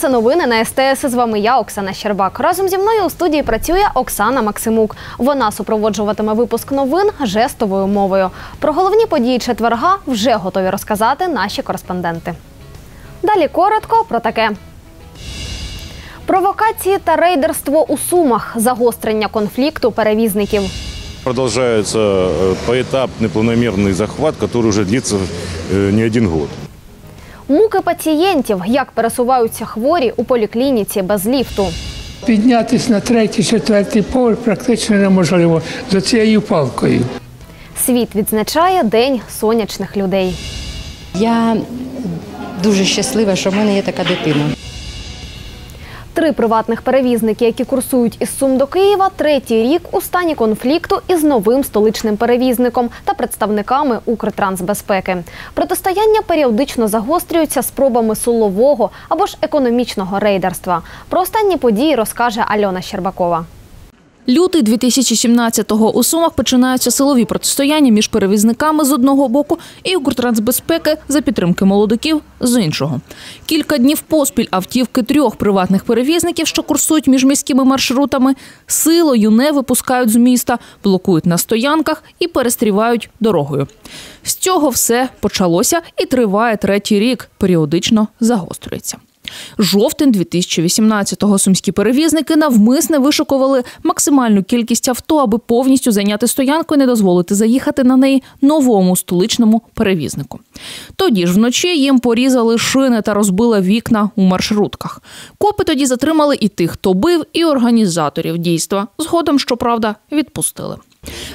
Вітаю вас! Це новини на СТС. З вами я, Оксана Щербак. Разом зі мною у студії працює Оксана Максимук. Вона супроводжуватиме випуск новин жестовою мовою. Про головні події четверга вже готові розказати наші кореспонденти. Далі коротко про таке. Провокації та рейдерство у Сумах, загострення конфлікту перевізників. Продолжается э, поэтапный планомерный захват, который уже длится э, не один год. Муки пацієнтів, як пересуваються хворі у поліклініці без ліфту. Піднятися на третій, четвертий поверх практично неможливо за цією палкою. Світ відзначає День сонячних людей. Я дуже щаслива, що в мене є така дитина. Три приватних перевізники, які курсують із Сум до Києва, третій рік у стані конфлікту із новим столичним перевізником та представниками Укртрансбезпеки. Протистояння періодично загострюються спробами силового або ж економічного рейдерства. Про останні події розкаже Альона Щербакова. Лютий 2017-го у Сумах починаються силові протистояння між перевізниками з одного боку і Укртрансбезпеки за підтримки молодиків з іншого. Кілька днів поспіль автівки трьох приватних перевізників, що курсують між міськими маршрутами, силою не випускають з міста, блокують на стоянках і перестрівають дорогою. З цього все почалося і триває третій рік, періодично загострюється. Жовтень 2018-го сумські перевізники навмисне вишукували максимальну кількість авто, аби повністю зайняти стоянку і не дозволити заїхати на неї новому столичному перевізнику. Тоді ж вночі їм порізали шини та розбили вікна у маршрутках. Копи тоді затримали і тих, хто бив, і організаторів дійства. Згодом, щоправда, відпустили.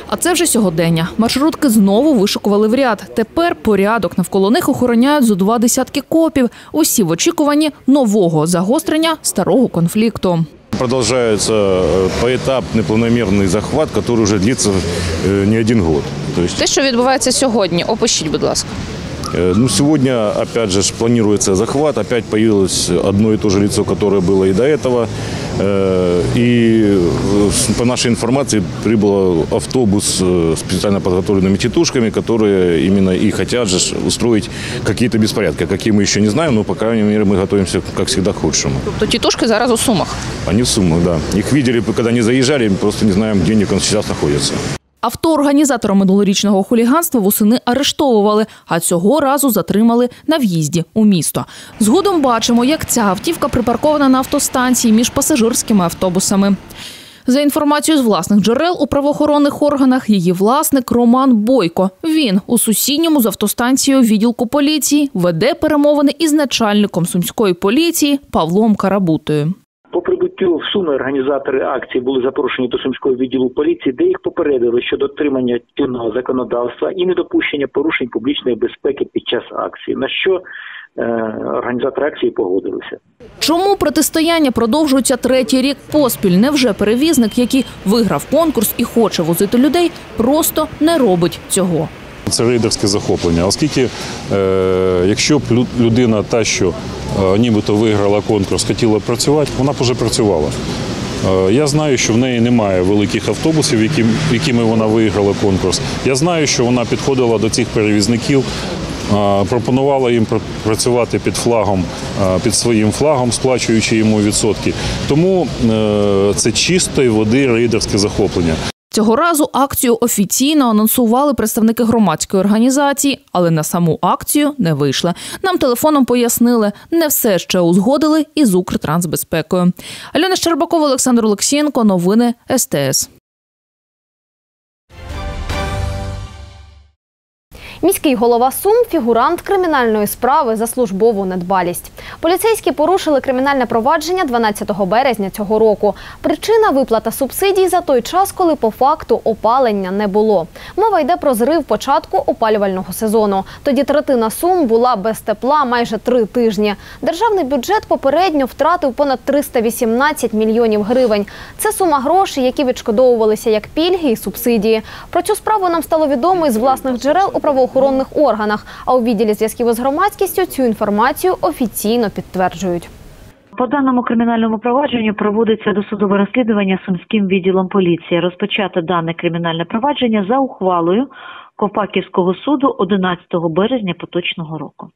А це вже сьогодення. Маршрутки знову вишукували в ряд. Тепер порядок навколо них охороняють зо два десятки копів. Усі в очікуванні нового загострення старого конфлікту. Продолжается э, поэтапный планомерный захват, который уже длится э, не один год. То есть, Те, що відбувається сьогодні, опишіть, будь ласка. Э, ну, сегодня, опять же, планируется захват. Опять появилось одно и то же лицо, которое было и до этого. Э, И э, по нашей информации прибыл автобус специально подготовленными тетушками, которые именно и хотят же устроить какие-то беспорядки. Какие мы еще не знаем, но, по крайней мере, мы готовимся, как всегда, к худшему. Тобто тітушки зараз у сумах. Они в суммах, да. Их видели, когда они заезжали, мы просто не знаем, где они сейчас находятся. Авто організатора минулорічного хуліганства восени арештовували, а цього разу затримали на в'їзді у місто. Згодом бачимо, як ця автівка припаркована на автостанції між пасажирськими автобусами. За інформацією з власних джерел у правоохоронних органах, її власник Роман Бойко. Він у сусідньому з автостанцією відділку поліції веде перемовини із начальником сумської поліції Павлом Карабутою. По прибуттю в Суми організатори акції були запрошені до Сумського відділу поліції, де їх попередили щодо дотримання чинного законодавства і недопущення порушень публічної безпеки під час акції. На що е, організатори акції погодилися. Чому протистояння продовжується третій рік поспіль? Невже перевізник, який виграв конкурс і хоче возити людей, просто не робить цього? Це рейдерське захоплення, оскільки е, якщо б людина та, що е, нібито виграла конкурс, хотіла працювати, вона б вже працювала. Е, я знаю, що в неї немає великих автобусів, якими вона виграла конкурс. Я знаю, що вона підходила до цих перевізників, пропонувала їм працювати під флагом, під своїм флагом, сплачуючи йому відсотки. Тому це чистої води рейдерське захоплення. Цього разу акцію офіційно анонсували представники громадської організації, але на саму акцію не вийшли. Нам телефоном пояснили, не все ще узгодили із Укртрансбезпекою. Альона Щербакова, Олександр Олексієнко. Новини СТС. Міський голова Сум фігурант кримінальної справи за службову недбалість. Поліцейські порушили кримінальне провадження 12 березня цього року. Причина виплата субсидій за той час, коли по факту опалення не було. Мова йде про зрив початку опалювального сезону. Тоді третина сум була без тепла майже три тижні. Державний бюджет попередньо втратив понад 318 мільйонів гривень. Це сума грошей, які відшкодовувалися як пільги і субсидії. Про цю справу нам стало відомо із власних джерел у правоохоронних органах. А у відділі зв'язків із громадськістю цю інформацію офіційно підтверджують. По даному кримінальному провадженню проводиться досудове розслідування Сумським відділом поліції. Розпочати дане кримінальне провадження за ухвалою Ковпаківського суду 11 березня поточного року.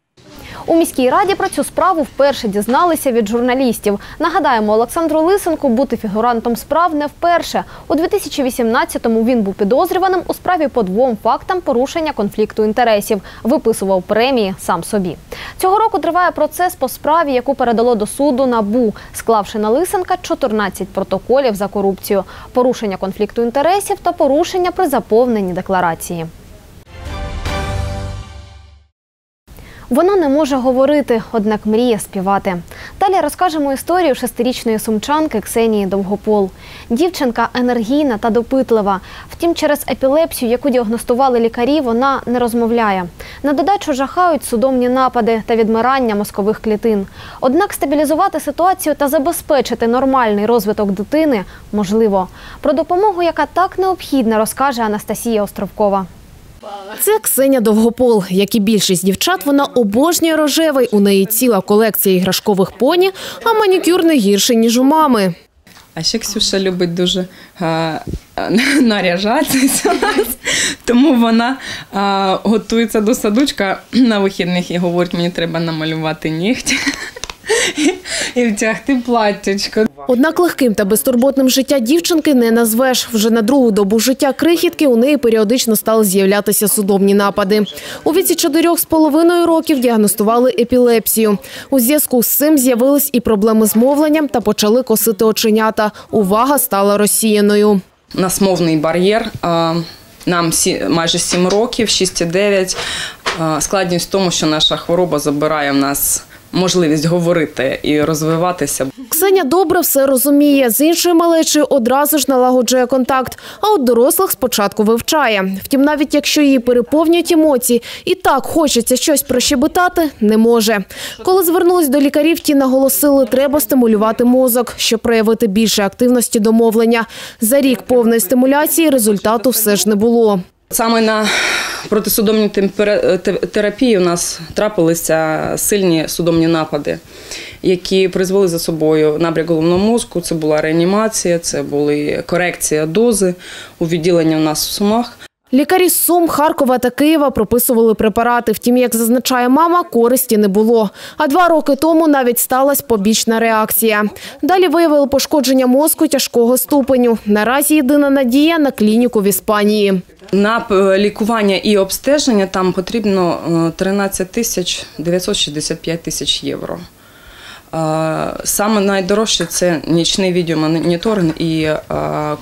У міській раді про цю справу вперше дізналися від журналістів. Нагадаємо, Олександру Лисенку бути фігурантом справ не вперше. У 2018-му він був підозрюваним у справі по двом фактам порушення конфлікту інтересів. Виписував премії сам собі. Цього року триває процес по справі, яку передало до суду НАБУ, склавши на Лисенка 14 протоколів за корупцію, порушення конфлікту інтересів та порушення при заповненні декларації. Вона не може говорити, однак мріє співати. Далі розкажемо історію шестирічної сумчанки Ксенії Довгопол. Дівчинка енергійна та допитлива. Втім, через епілепсію, яку діагностували лікарі, вона не розмовляє. На додачу жахають судомні напади та відмирання мозкових клітин. Однак стабілізувати ситуацію та забезпечити нормальний розвиток дитини можливо. Про допомогу, яка так необхідна, розкаже Анастасія Островкова. Це Ксеня Довгопол. Як і більшість дівчат, вона обожнює рожевий. У неї ціла колекція іграшкових поні, а манікюр не гірший, ніж у мами. А ще Ксюша любить дуже а, наряжатися, тому вона а, готується до садочка на вихідних і говорить, мені треба намалювати нігті і втягти платтячко. Однак легким та безтурботним життя дівчинки не назвеш. Вже на другу добу життя крихітки у неї періодично стали з'являтися судомні напади. У віці чотирьох з половиною років діагностували епілепсію. У зв'язку з цим з'явились і проблеми з мовленням та почали косити оченята. Увага стала розсіяною. У нас мовний бар'єр. Нам майже 7 років, 6,9. А, Складність в тому, що наша хвороба забирає в нас можливість говорити і розвиватися. Ксеня добре все розуміє. З іншою малечою одразу ж налагоджує контакт, а от дорослих спочатку вивчає. Втім, навіть якщо її переповнюють емоції, і так хочеться щось прощебетати, не може. Коли звернулись до лікарів, ті наголосили, треба стимулювати мозок, щоб проявити більше активності до мовлення. За рік повної стимуляції результату все ж не було. Саме на протисудомній темпера- терапії у нас трапилися сильні судомні напади, які призвели за собою набряк головного мозку. Це була реанімація, це були корекція дози у відділенні у нас в Сумах. Лікарі з Сум, Харкова та Києва прописували препарати. Втім, як зазначає мама, користі не було. А два роки тому навіть сталася побічна реакція. Далі виявили пошкодження мозку тяжкого ступеню. Наразі єдина надія на клініку в Іспанії. На е, лікування і обстеження там потрібно е, 13 тисяч 965 тисяч євро. Е, Саме найдорожче це нічний відеомоніторинг і е,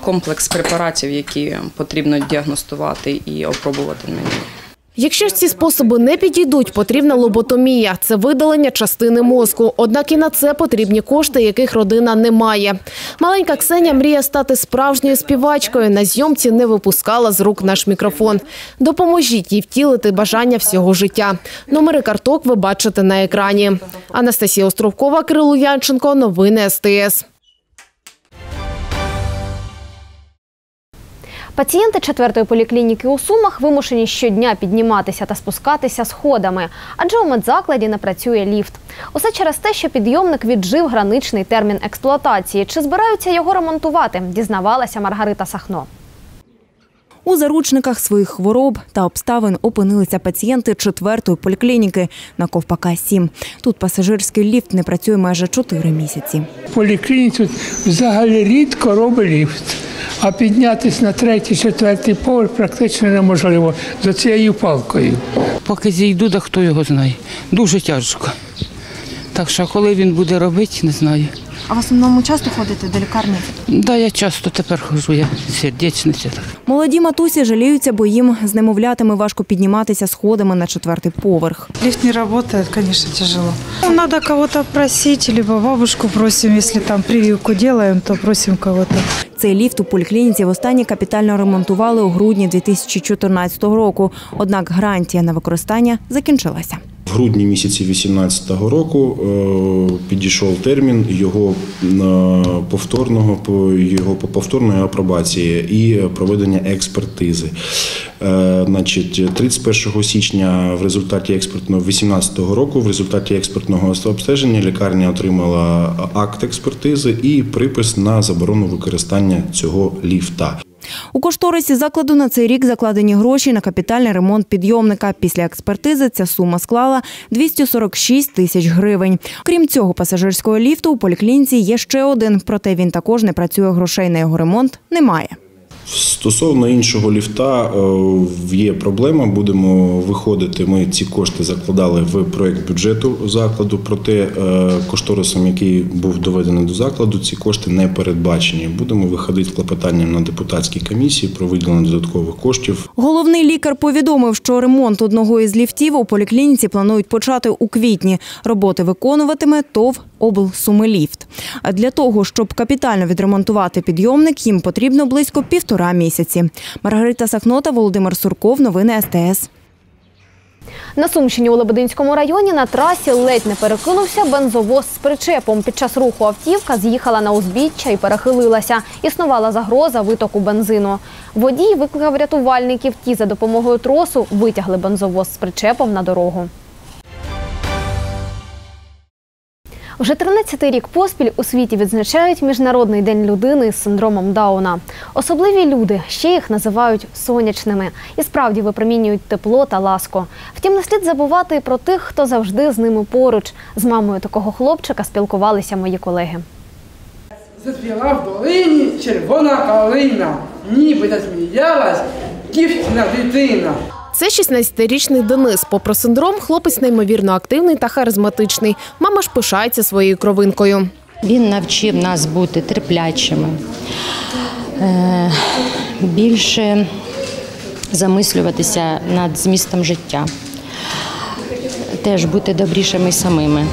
комплекс препаратів, які потрібно діагностувати і опробувати на ній. Якщо ж ці способи не підійдуть, потрібна лоботомія – це видалення частини мозку. Однак і на це потрібні кошти, яких родина не має. Маленька Ксеня мріє стати справжньою співачкою. На зйомці не випускала з рук наш мікрофон. Допоможіть їй втілити бажання всього життя. Номери карток ви бачите на екрані. Анастасія Островкова, Кирило Янченко. Новини СТС. Пацієнти четвертої поліклініки у Сумах вимушені щодня підніматися та спускатися сходами, адже у медзакладі не працює ліфт. Усе через те, що підйомник віджив граничний термін експлуатації. Чи збираються його ремонтувати? Дізнавалася Маргарита Сахно. У заручниках своїх хвороб та обставин опинилися пацієнти четвертої поліклініки на Ковпака 7. Тут пасажирський ліфт не працює майже 4 місяці. Поліклініці взагалі рідко робить ліфт, а піднятися на третій, четвертий поверх практично неможливо за цією палкою. Поки зійду, да хто його знає. Дуже тяжко. Так що, коли він буде робити, не знаю. А в основному часто ходите до лікарні? Да, я часто тепер ходжу, я сердечниця. Молоді матусі жаліються, бо їм з немовлятами важко підніматися сходами на четвертий поверх. Лифт не работает, конечно, тяжело. Ну, Надо кого-то просить, либо бабушку просим, если там прививку делаем, то просим кого-то. Цей ліфт у поліклініці востаннє капітально ремонтували у грудні 2014 року. Однак гарантія на використання закінчилася. Грудні місяці 2018 року е, підійшов термін його е, повторного по- його повторної апробації і проведення експертизи. Е, Значить, 31 січня в результаті експертного 2018 року, в результаті експертного обстеження лікарня отримала акт експертизи і припис на заборону використання цього ліфта. У кошторисі закладу на цей рік закладені гроші на капітальний ремонт підйомника. Після експертизи ця сума склала 246 тисяч гривень. Крім цього, пасажирського ліфту у поліклініці є ще один, проте він також не працює. Грошей на його ремонт немає. Стосовно іншого ліфта е, є проблема. Будемо виходити. Ми ці кошти закладали в проект бюджету закладу. Проте е, кошторисом, який був доведений до закладу, ці кошти не передбачені. Будемо виходити клопотанням на депутатській комісії про виділення додаткових коштів. Головний лікар повідомив, що ремонт одного із ліфтів у поліклініці планують почати у квітні. Роботи виконуватиме ТОВ «Облсумиліфт». Для того, щоб капітально відремонтувати підйомник, їм потрібно близько півтора місяці. Маргарита Сахнота, Володимир Сурков. Новини СТС. На Сумщині у Лебединському районі на трасі ледь не перекинувся бензовоз з причепом. Під час руху автівка з'їхала на узбіччя і перехилилася. Існувала загроза витоку бензину. Водій викликав рятувальників. Ті за допомогою тросу витягли бензовоз з причепом на дорогу. Вже 13-й рік поспіль у світі відзначають Міжнародний день людини з синдромом Дауна. Особливі люди, ще їх називають сонячними і справді випромінюють тепло та ласку. Втім, не слід забувати і про тих, хто завжди з ними поруч. З мамою такого хлопчика спілкувалися мої колеги. Заспіла в долині червона калина, ніби засміялась дівчина дитина. Це 16-річний Денис. Попри синдром, хлопець неймовірно активний та харизматичний. Мама ж пишається своєю кровинкою. Він навчив нас бути терплячими, е, більше замислюватися над змістом життя, теж бути добрішими самими,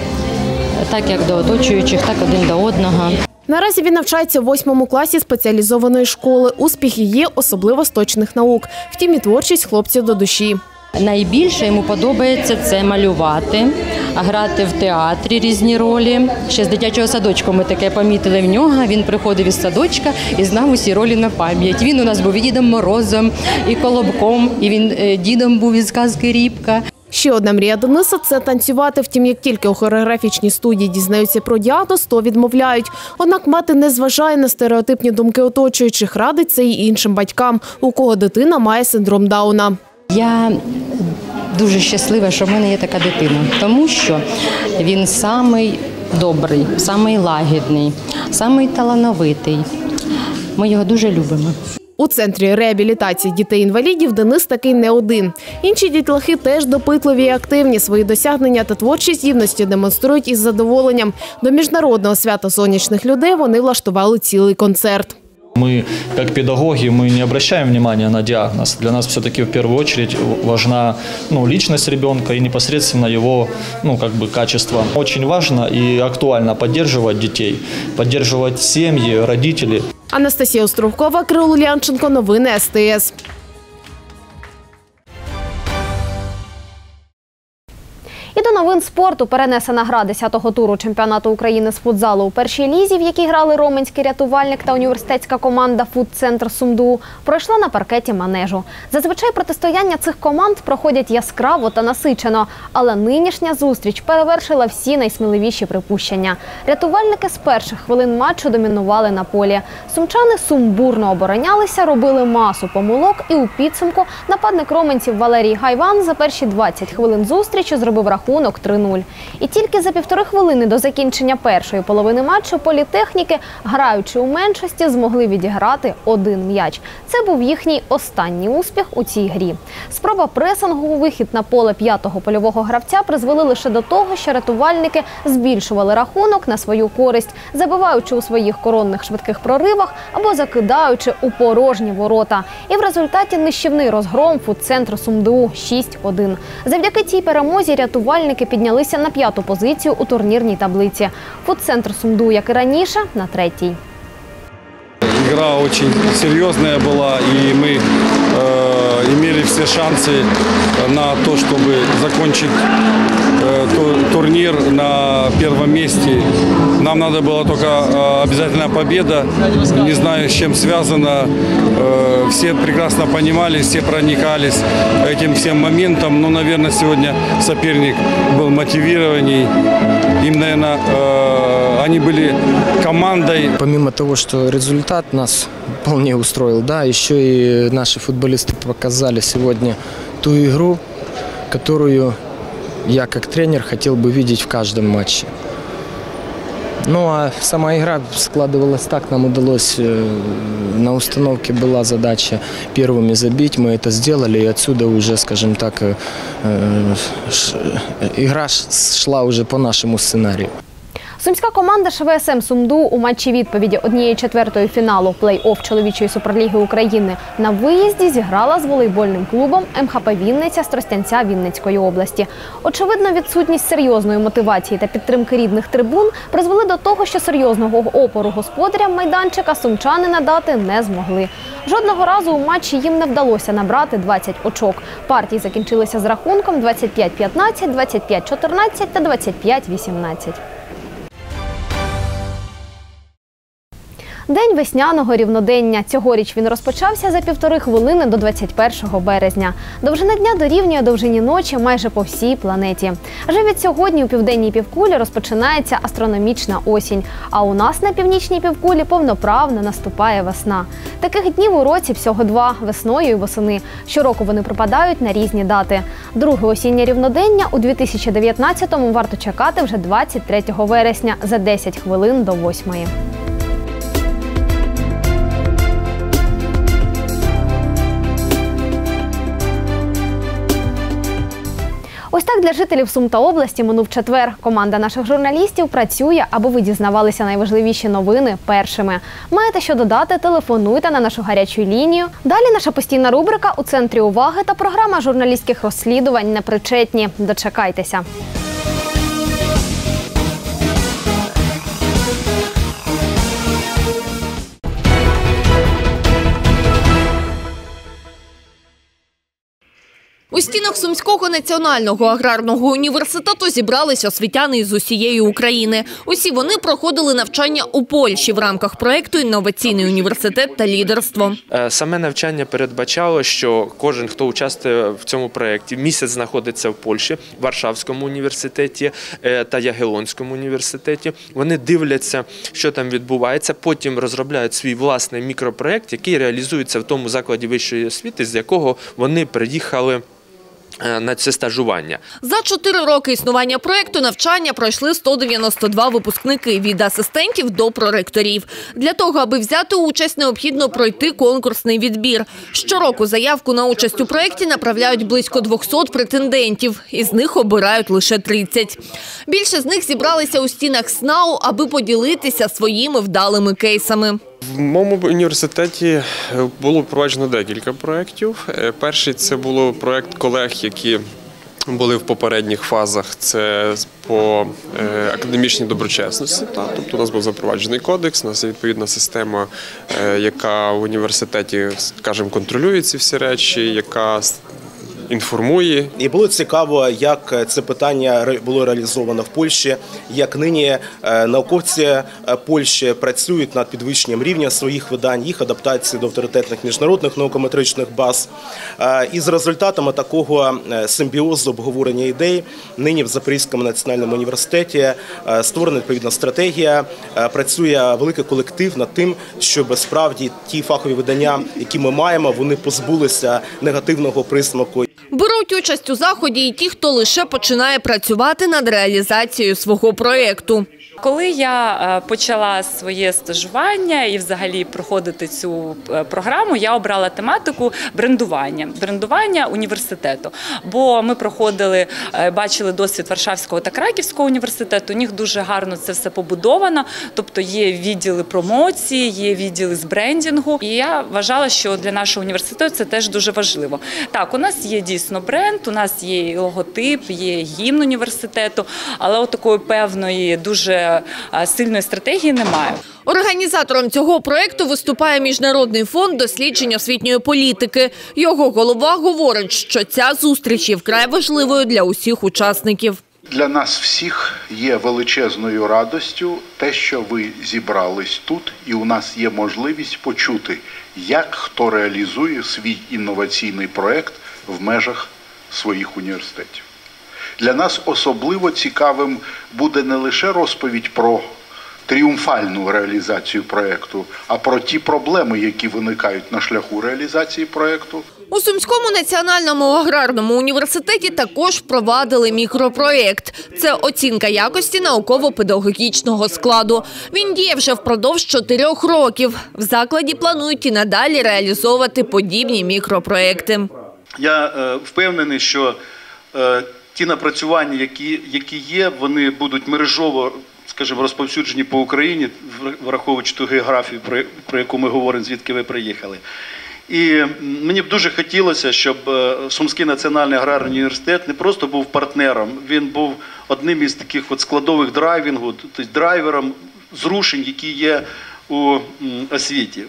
так як до оточуючих, так один до одного. Наразі він навчається в восьмому класі спеціалізованої школи. Успіхи є, особливо з точних наук. Втім, і творчість хлопців до душі. Найбільше йому подобається це малювати, грати в театрі різні ролі. Ще з дитячого садочку ми таке помітили в нього. Він приходив із садочка і знав усі ролі на пам'ять. Він у нас був і Дідом Морозом, і Колобком, і він е, дідом був із сказки Рібка. Ще одна мрія Дениса – це танцювати. Втім, як тільки у хореографічній студії дізнаються про діагноз, то відмовляють. Однак мати не зважає на стереотипні думки оточуючих, радить це й іншим батькам, у кого дитина має синдром Дауна. Я дуже щаслива, що в мене є така дитина, тому що він самий добрий, самий лагідний, самий талановитий. Ми його дуже любимо. У центрі реабілітації дітей-інвалідів Денис такий не один. Інші дітлахи теж допитливі і активні. Свої досягнення та творчі здібності демонструють із задоволенням. До міжнародного свята сонячних людей вони влаштували цілий концерт. Мы, как педагоги, мы не обращаем внимания на диагноз. Для нас все-таки в первую очередь важна ну, личность ребенка и непосредственно его ну, как бы, качество. Очень важно и актуально поддерживать детей, поддерживать семьи, родителей. Анастасія Островкова, Кирило Лянченко. Новини СТС. І до новин спорту перенесена гра 10-го туру чемпіонату України з футзалу у першій лізі, в якій грали Роменський рятувальник та університетська команда Фудцентр Сумду, пройшла на паркеті манежу. Зазвичай протистояння цих команд проходять яскраво та насичено, але нинішня зустріч перевершила всі найсміливіші припущення. Рятувальники з перших хвилин матчу домінували на полі. Сумчани сумбурно оборонялися, робили масу помилок, і у підсумку нападник роменців Валерій Гайван за перші 20 хвилин зустрічі зробив рахунок 3-0. І тільки за півтори хвилини до закінчення першої половини матчу політехніки, граючи у меншості, змогли відіграти один м'яч. Це був їхній останній успіх у цій грі. Спроба пресингу у вихід на поле п'ятого польового гравця призвели лише до того, що рятувальники збільшували рахунок на свою користь, забиваючи у своїх коронних швидких проривах або закидаючи у порожні ворота. І в результаті нищівний розгром фудцентру СумДУ 6-1. Завдяки цій перемозі рятувальники піднялися на п'яту позицію у турнірній таблиці. Фудцентр СумДУ, як і раніше, на третій. Игра очень серьезная была, и мы э, имели все шансы на то, чтобы закончить э, ту- турнир на первом месте. Нам надо было только э, обязательно победа. Не знаю, с чем связано. Э, Все прекрасно понимали, все проникались этим всем моментом. Но, наверное, сегодня соперник был мотивированней. Им, наверное, они были командой. Помимо того, что результат нас вполне устроил, да, еще и наши футболисты показали сегодня ту игру, которую я как тренер хотел бы видеть в каждом матче. Ну а сама игра складывалась так, нам удалось, э, на установке была задача первыми забить, мы это сделали, и отсюда уже, скажем так, э, э, игра шла уже по нашему сценарию. Сумська команда ШВСМ Сумду у матчі відповіді однієї четвертої фіналу плей-офф чоловічої суперліги України на виїзді зіграла з волейбольним клубом МХП Вінниця з Тростянця Вінницької області. Очевидно, відсутність серйозної мотивації та підтримки рідних трибун призвели до того, що серйозного опору господарям майданчика сумчани надати не змогли. Жодного разу у матчі їм не вдалося набрати 20 очок. Партії закінчилися з рахунком 25-15, 25-14 та 25-18. День весняного рівнодення. Цьогоріч він розпочався за півтори хвилини до 21 березня. Довжина дня дорівнює довжині ночі майже по всій планеті. Вже від сьогодні у південній півкулі розпочинається астрономічна осінь. А у нас на північній півкулі повноправно наступає весна. Таких днів у році всього два весною і восени. Щороку вони припадають на різні дати. Друге осіннє рівнодення у 2019-му варто чекати вже 23 вересня за 10 хвилин до 8. Так для жителів Сум та області минув четвер. Команда наших журналістів працює, аби ви дізнавалися найважливіші новини першими. Маєте що додати? Телефонуйте на нашу гарячу лінію. Далі наша постійна рубрика у центрі уваги та програма журналістських розслідувань непричетні. Дочекайтеся. У стінах Сумського національного аграрного університету зібрались освітяни із усієї України. Усі вони проходили навчання у Польщі в рамках проєкту Інноваційний університет та лідерство. Е, Саме навчання передбачало, що кожен, хто участвує в цьому проєкті, місяць знаходиться в Польщі, Варшавському університеті е, та Ягелонському університеті. Вони дивляться, що там відбувається, потім розробляють свій власний мікропроєкт, який реалізується в тому закладі вищої освіти, з якого вони приїхали на це стажування. За чотири роки існування проєкту навчання пройшли 192 випускники від асистентів до проректорів. Для того, аби взяти участь, необхідно пройти конкурсний відбір. Щороку заявку на участь у проєкті направляють близько 200 претендентів. Із них обирають лише 30. Більше з них зібралися у стінах СНАУ, аби поділитися своїми вдалими кейсами. В моєму університеті е, було впроваджено декілька проєктів. Е, Перший це було проєкт колег, які були в попередніх фазах. Це по е, академічній доброчесності. Тобто у нас був запроваджений кодекс, у нас є відповідна система, яка в університеті, скажімо, контролює ці всі речі, яка інформує І було цікаво, як це питання було реалізовано в Польщі, як нині е, науковці е, Польщі працюють над підвищенням рівня своїх видань, їх адаптації до авторитетних міжнародних наукометричних баз. Е, І з результатами такого симбіозу обговорення ідей нині в Запорізькому національному університеті створена відповідна стратегія. Працює великий колектив над тим, щоб справді ті фахові видання, які ми маємо, вони позбулися негативного присмаку Беруть участь у заході і ті, хто лише починає працювати над реалізацією свого проєкту. Коли я е, почала своє стажування і взагалі проходити цю е, програму, я обрала тематику брендування, брендування університету. Бо ми проходили, е, бачили досвід Варшавського та Краківського університету. У них дуже гарно це все побудовано. Тобто є відділи промоції, є відділи з брендінгу. І я вважала, що для нашого університету це теж дуже важливо. Так, у нас є дійсно бренд, у нас є логотип, є гімн університету, але от такої певної дуже сильної стратегії немає. Організатором цього проєкту виступає Міжнародний фонд досліджень освітньої політики. Його голова говорить, що ця зустріч є вкрай важливою для усіх учасників. Для нас всіх є величезною радостю те, що ви зібрались тут, і у нас є можливість почути, як хто реалізує свій інноваційний проект в межах своїх університетів. Для нас особливо цікавим буде не лише розповідь про тріумфальну реалізацію проекту, а про ті проблеми, які виникають на шляху реалізації проекту. У Сумському національному аграрному університеті також впровадили мікропроєкт. Це оцінка якості науково-педагогічного складу. Він діє вже впродовж чотирьох років. В закладі планують і надалі реалізовувати подібні мікропроєкти. Я е, впевнений, що е, ті напрацювання, які, які є, вони будуть мережово, скажімо, розповсюджені по Україні, враховуючи ту географію, про, про яку ми говоримо, звідки ви приїхали. І мені б дуже хотілося, щоб е, Сумський національний аграрний університет не просто був партнером, він був одним із таких от складових драйвінгу, тобто драйвером зрушень, які є у освіті.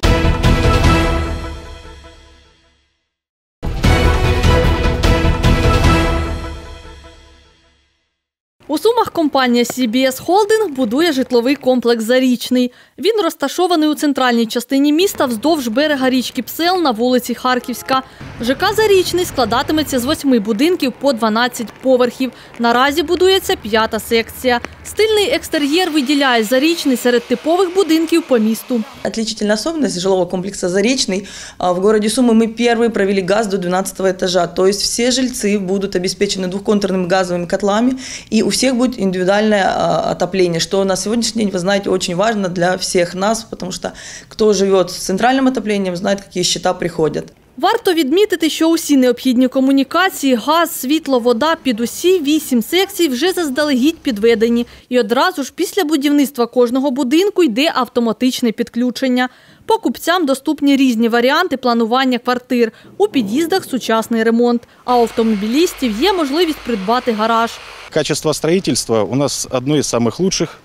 Сумах компанія CBS Holding будує житловий комплекс «Зарічний». Він розташований у центральній частині міста вздовж берега річки Псел на вулиці Харківська. ЖК «Зарічний» складатиметься з восьми будинків по 12 поверхів. Наразі будується п'ята секція. Стильний екстер'єр виділяє «Зарічний» серед типових будинків по місту. Отличительная особенность жилого комплекса «Заречный» а, в городе Сумы мы первые провели газ до 12 этажа. То есть все жильцы будут обеспечены двухконтурными газовыми котлами и у всех будет индивидуальное отопление, что на сегодняшний день, вы знаете, очень важно для всех нас, потому что кто живет с центральным отоплением, знает, какие счета приходят. Варто відмітити, що усі необхідні комунікації, газ, світло, вода під усі вісім секцій вже заздалегідь підведені. І одразу ж після будівництва кожного будинку йде автоматичне підключення. Покупцям доступні різні варіанти планування квартир. У під'їздах сучасний ремонт. А у автомобілістів є можливість придбати гараж. Качество строительства у нас из самых лучших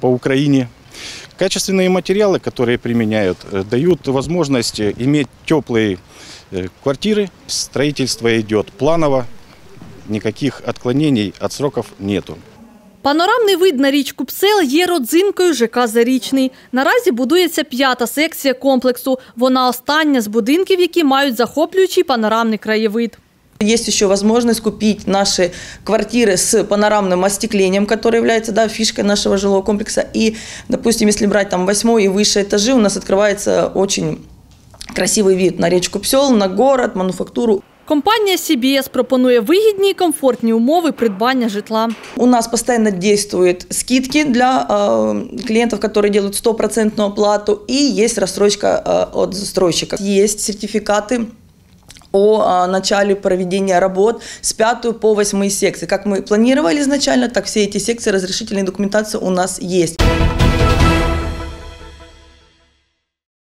по Украине. Качественные материалы, которые применяют, э, дают возможность э, иметь теплые э, квартиры. Строительство идет планово, никаких отклонений от сроков нету. Панорамний вид на річку Псел є родзинкою ЖК «Зарічний». Наразі будується п'ята секція комплексу. Вона остання з будинків, які мають захоплюючий панорамний краєвид. Есть еще возможность купить наши квартиры с панорамным остеклением, которое является да, фишкой нашего жилого комплекса. И, допустим, если брать там восьмой и выше этажи, у нас открывается очень красивый вид на речку Псел, на город, мануфактуру. Компанія CBS пропонує вигідні і комфортні умови придбання житла. У нас постоянно действуют скидки для э, клиентов, которые делают стопроцентную оплату, и есть рассрочка э, от застройщика. Есть сертификаты о начале проведения работ с 5 по 8 секции. Как мы планировали изначально, так все эти секции разрешительной документации у нас есть.